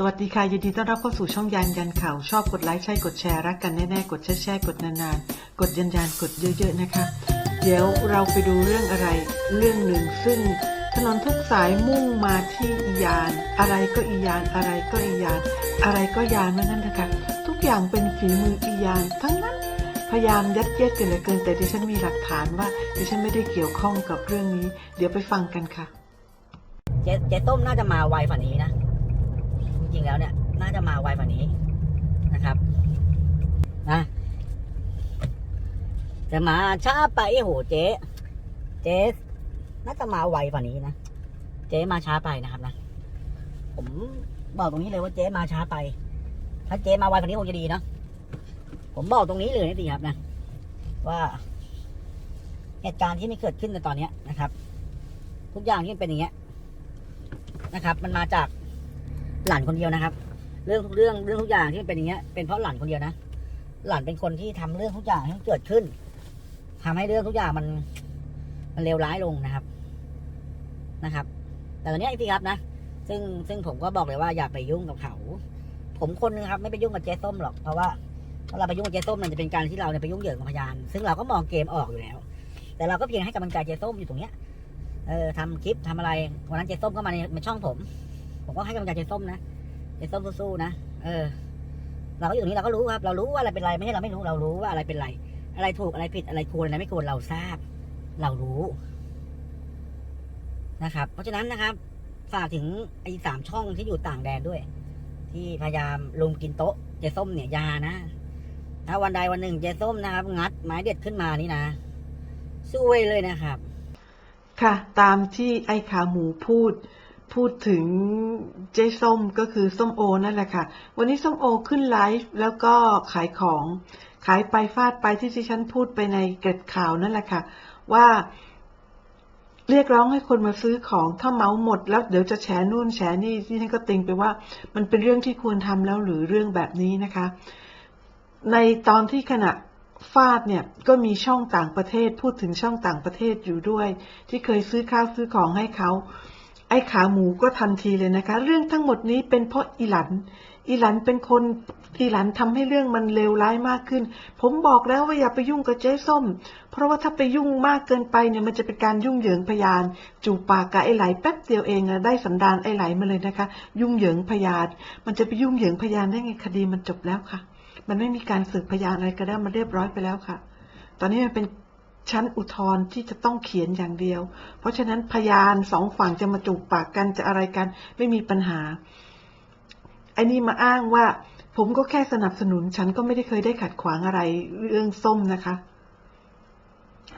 สวัสดีค่ะ ยินดีต้อนรับเข้าสู่ช่องยานยันข่าว ชอบกดไลค์ใช่กดแชร์รักกันแน่ๆ กดแชร์แชร์กดนานๆ กดยันยันกดเยอะ ๆ นะคะ เดี๋ยวเราไปดูเรื่องอะไรเรื่องหนึ่งซึ่งถนนทุกสายมุ่งมาที่อียาน อะไรก็อียาน อะไรก็อียาน อะไรก็ยานว่านั่นนะคะทุกอย่างเป็นฝีมืออียานทั้งนั้นพยายามยัดเยียดกันเหลือเกินแต่ดิฉันมีหลักฐานว่าดิฉันไม่ได้เกี่ยวข้องกับเรื่องนี้ เดี๋ยวไปฟังกันค่ะเจ๊เจ๊ต้มน่าจะมาไวฝ่านี้นะ ริง ๆ แล้วเนี่ย น่าจะมาไวฝ่านี้นะครับนะจะมาช้าไปโหเจ๊เจ๊น่าจะมาไวฝ่านี้นะเจ๊มาช้าไปนะครับนะผมบอกตรงนี้เลยว่าเจ๊มาช้าไป ถ้าเจ๊มาไวฝ่านี้คงจะดีเนาะผมบอกตรงนี้เลยนะดีครับนะว่าเหตุการณ์ที่ไม่เกิดขึ้นในตอนเนี้ยนะครับ ทุกอย่างที่เป็นอย่างเงี้ยนะครับ มันมาจาก หลานคนเดียวนะครับ เรื่องทุกเรื่องเรื่องทุกอย่างที่มันเป็นอย่างเงี้ยเป็นเพราะหลานคนเดียวนะหลานเป็นคนที่ทำเรื่องทุกอย่างให้มันเกิดขึ้นทำให้เรื่องทุกอย่างมัน มันเลวร้ายลงนะครับนะครับ แต่ตอนเนี้ยไอ้ที่ครับนะซึ่งซึ่งผมก็บอกเลยว่าอย่าไปยุ่งกับเขา ผมคนนึงครับ ไม่ไปยุ่งกับเจ๊ส้มหรอกเพราะว่าถ้าเวลาไปยุ่งกับเจ๊ส้มมันจะเป็นการที่เราเนี่ยไปยุ่งเหยิงกับพยาน ซึ่งเราก็มองเกมออกอยู่แล้ว แต่เราก็เพียงให้กำลังใจเจ๊ส้มอยู่ตรงเนี้ยเออทำคลิปทำอะไรวันนั้นเจ๊ส้มก็มาในช่องผม ผมก็ให้กำลังใจเจส้มนะเจส้มสู้ๆนะเออ เราก็อยู่ตรงนี้เราก็รู้ครับ เรารู้ว่าอะไรเป็นไรไม่ใช่เราไม่รู้เรารู้ว่าอะไรเป็นไร อะไรถูกอะไรผิดอะไรควรอะไรไม่ควรเราทราบ เรารู้นะครับ เพราะฉะนั้นนะครับ ฝากถึงไอ้สามช่องที่อยู่ต่างแดนด้วย ที่พยายามลุมกินโต๊ะเจส้มเนี่ยยานะถ้าวันใดวันหนึ่งเจส้มนะครับ งัดไม้เด็ดขึ้นมานี่นะสู้ไว้เลยนะครับ ค่ะ ตามที่ไอ้ขาหมูพูด พูดถึงเจ๊ส้มก็คือส้มโอนั่นแหละค่ะ วันนี้ส้มโอขึ้นไลฟ์แล้วก็ขายของ ขายไปฟาดไปที่ที่ฉันพูดไปในเกร็ดข่าวนั่นแหละค่ะ ว่า เรียกร้องให้คนมาซื้อของถ้าเมาหมด แล้วเดี๋ยวจะแฉนู่นแฉนี่ที่ฉันก็ติงไปว่า มันเป็นเรื่องที่ควรทำแล้วหรือเรื่องแบบนี้นะคะ ในตอนที่ขณะฟาดเนี่ยก็มีช่องต่างประเทศพูดถึงช่องต่างประเทศอยู่ด้วย ที่เคยซื้อข้าวซื้อของให้เขา ไอ้ขาหมูก็ทันทีเลยนะคะ เรื่องทั้งหมดนี้เป็นเพราะอีหลัน อีหลันเป็นคนอีหลันทำให้เรื่องมันเลวร้ายมากขึ้น ผมบอกแล้วว่าอย่าไปยุ่งกับเจ๊ส้ม เพราะว่าถ้าไปยุ่งมากเกินไปเนี่ยมันจะเป็นการยุ่งเหยิงพยาน จูปากกับไอ้ไหลแป๊บเดียวเองอะได้สันดานไอ้ไหลมาเลยนะคะ ยุ่งเหยิงพยาน มันจะไปยุ่งเหยิงพยานได้ไงคดีมันจบแล้วค่ะ มันไม่มีการสืบพยานอะไรก็ได้มันเรียบร้อยไปแล้วค่ะ ตอนนี้มันเป็น ชั้นอุทธรณ์ที่จะต้องเขียนอย่างเดียว เพราะฉะนั้นพยานสองฝั่งจะมาจูบปากกันจะอะไรกันไม่มีปัญหาไอ้นี่มาอ้างว่า ผมก็แค่สนับสนุน ฉันก็ไม่ได้เคยได้ขัดขวางอะไรเรื่องส้มนะคะ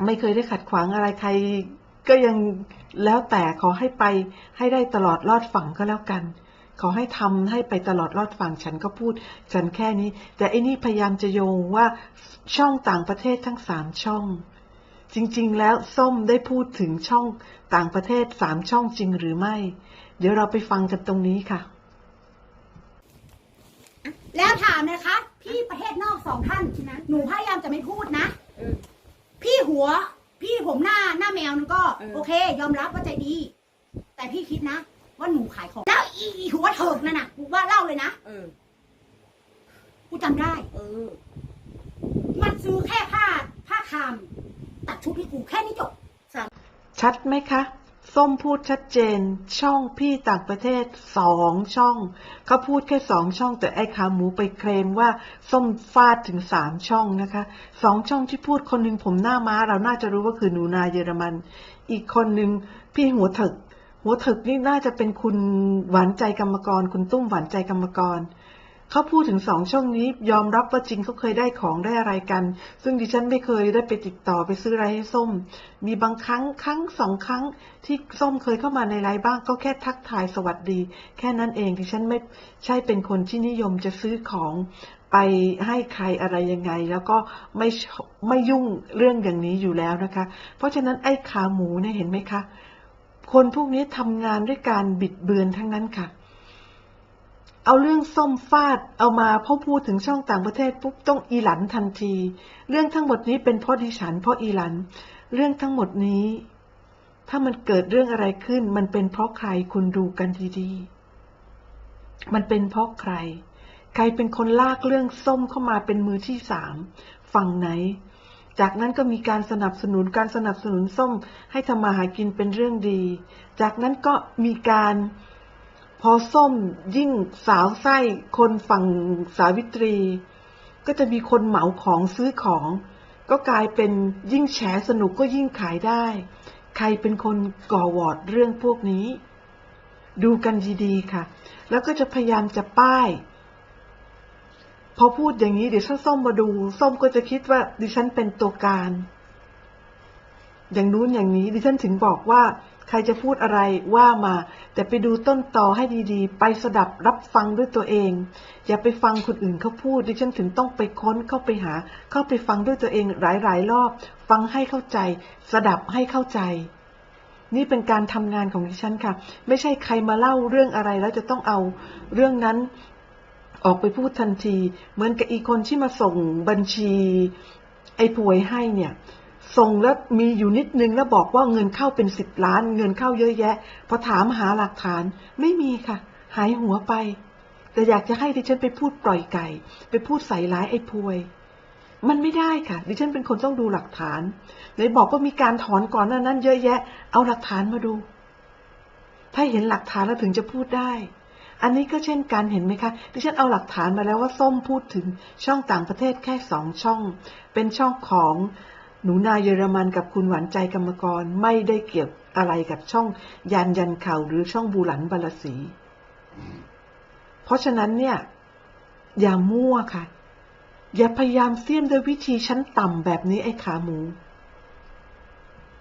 ไม่เคยได้ขัดขวางอะไรใคร ก็ยังแล้วแต่ขอให้ไปให้ได้ตลอดรอดฝั่งก็แล้วกันขอให้ทำให้ไปตลอดรอดฝั่งฉันก็พูด ฉันแค่นี้ แต่ไอ้นี่พยายามจะโยงว่าช่องต่างประเทศทั้งสามช่อง จริงๆ แล้วส้มได้พูดถึงช่องต่างประเทศสามช่องจริงหรือไม่ เดี๋ยวเราไปฟังกันตรงนี้ค่ะ แล้วถามนะคะ พี่ประเทศนอกสองท่านนะหนูพยายามจะไม่พูดนะเออพี่หัว พี่ผมหน้าหน้าแมวนึงก็เออโอเค ยอมรับว่าใจดี แต่พี่คิดนะ ว่าหนูขายของแล้วอีอีหัวเถิกนั่นน่ะกูว่าเล่าเลยนะเออกูจำได้เออมันซื้อแค่ผ้าผ้าคาม ตัดชุดให้กูแค่นี้จบชัดไหมคะ ส้มพูดชัดเจน ช่องพี่ต่างประเทศสองช่อง เขาพูดแค่สองช่อง แต่ไอ้ขาหมูไปเคลมว่า ส้มฟาดถึงสามช่องนะคะสองช่องที่พูดคนหนึ่งผมหน้าม้า เราน่าจะรู้ว่าคือหนูนาเยอรมัน อีกคนหนึ่งพี่หัวถึกหัวถึกนี่น่าจะเป็นคุณหวานใจกรรมกร คุณตุ้มหวานใจกรรมกร เขาพูดถึงสองช่องนี้ยอมรับว่าจริงเขาเคยได้ของได้อะไรกัน ซึ่งดิฉันไม่เคยได้ไปติดต่อไปซื้ออะไรให้ส้ม มีบางครั้งครั้งสองครั้งที่ส้มเคยเข้ามาในไลฟ์บ้างก็แค่ทักทายสวัสดี แค่นั้นเองดิฉันไม่ใช่เป็นคนที่นิยมจะซื้อของไปให้ใครอะไรยังไง แล้วก็ไม่ไม่ยุ่งเรื่องอย่างนี้อยู่แล้วนะคะ เพราะฉะนั้นไอ้ขาหมูเนี่ยเห็นไหมคะ คนพวกนี้ทำงานด้วยการบิดเบือนทั้งนั้นค่ะ เอาเรื่องส้มฟาดเอามาพอพูดถึงช่องต่างประเทศปุ๊บต้องอีหลันทันที เรื่องทั้งหมดนี้เป็นเพราะดิฉันเพราะอีหลัน เรื่องทั้งหมดนี้ ถ้ามันเกิดเรื่องอะไรขึ้น มันเป็นเพราะใครคุณดูกันดีๆ มันเป็นเพราะใคร ใครเป็นคนลากเรื่องส้มเข้ามาเป็นมือที่สามฝั่งไหน จากนั้นก็มีการสนับสนุนการสนับสนุนส้มให้ทำมาหากินเป็นเรื่องดี จากนั้นก็มีการ พอส้มยิ่งสาวไส้คนฝั่งสาวิตรี ก็จะมีคนเหมาของซื้อของ ก็กลายเป็นยิ่งแฉสนุกก็ยิ่งขายได้ ใครเป็นคนก่อวอร์ดเรื่องพวกนี้ ดูกันดีๆค่ะ แล้วก็จะพยายามจะป้าย พอพูดอย่างนี้เดี๋ยวถ้าส้มมาดู ส้มก็จะคิดว่าดิฉันเป็นตัวการ อย่างนู้นอย่างนี้ดิฉันถึงบอกว่า ใครจะพูดอะไรว่ามา แต่ไปดูต้นตอให้ดีๆ ไปสดับรับฟังด้วยตัวเอง อย่าไปฟังคนอื่นเขาพูดดิฉันถึงต้องไปค้นเข้าไปหา เข้าไปฟังด้วยตัวเองหลายๆรอบ ฟังให้เข้าใจ สดับให้เข้าใจ นี่เป็นการทำงานของดิฉันค่ะ ไม่ใช่ใครมาเล่าเรื่องอะไรแล้วจะต้องเอาเรื่องนั้นออกไปพูดทันที เหมือนกับอีคนที่มาส่งบัญชี ไอ้ป่วยให้เนี่ย ส่งแล้วมีอยู่นิดนึงแล้วบอกว่าเงินเข้าเป็นสิบล้าน เงินเข้าเยอะแยะ พอถามหาหลักฐานไม่มีค่ะ หายหัวไป แต่อยากจะให้ดิฉันไปพูดปล่อยไก่ ไปพูดใส่ร้ายไอ้พวย มันไม่ได้ค่ะ ดิฉันเป็นคนต้องดูหลักฐานไหนบอกว่ามีการถอนก่อนหน้านั้น เยอะแยะ เอาหลักฐานมาดู ถ้าเห็นหลักฐานแล้วถึงจะพูดได้อันนี้ก็เช่นกันเห็นไหมคะดิฉันเอาหลักฐานมาแล้วว่าส้มพูดถึงช่องต่างประเทศแค่สองช่อง เป็นช่องของ หนูนาเยอรมันกับคุณหวานใจกรรมกรไม่ได้เกี่ยวอะไรกับช่องยันยันเข่าหรือช่องบูหลันบาลสี เพราะฉะนั้นเนี่ย อย่ามั่วค่ะ อย่าพยายามเสี่ยมด้วยวิธีชั้นต่ำแบบนี้ไอ้ขาหมู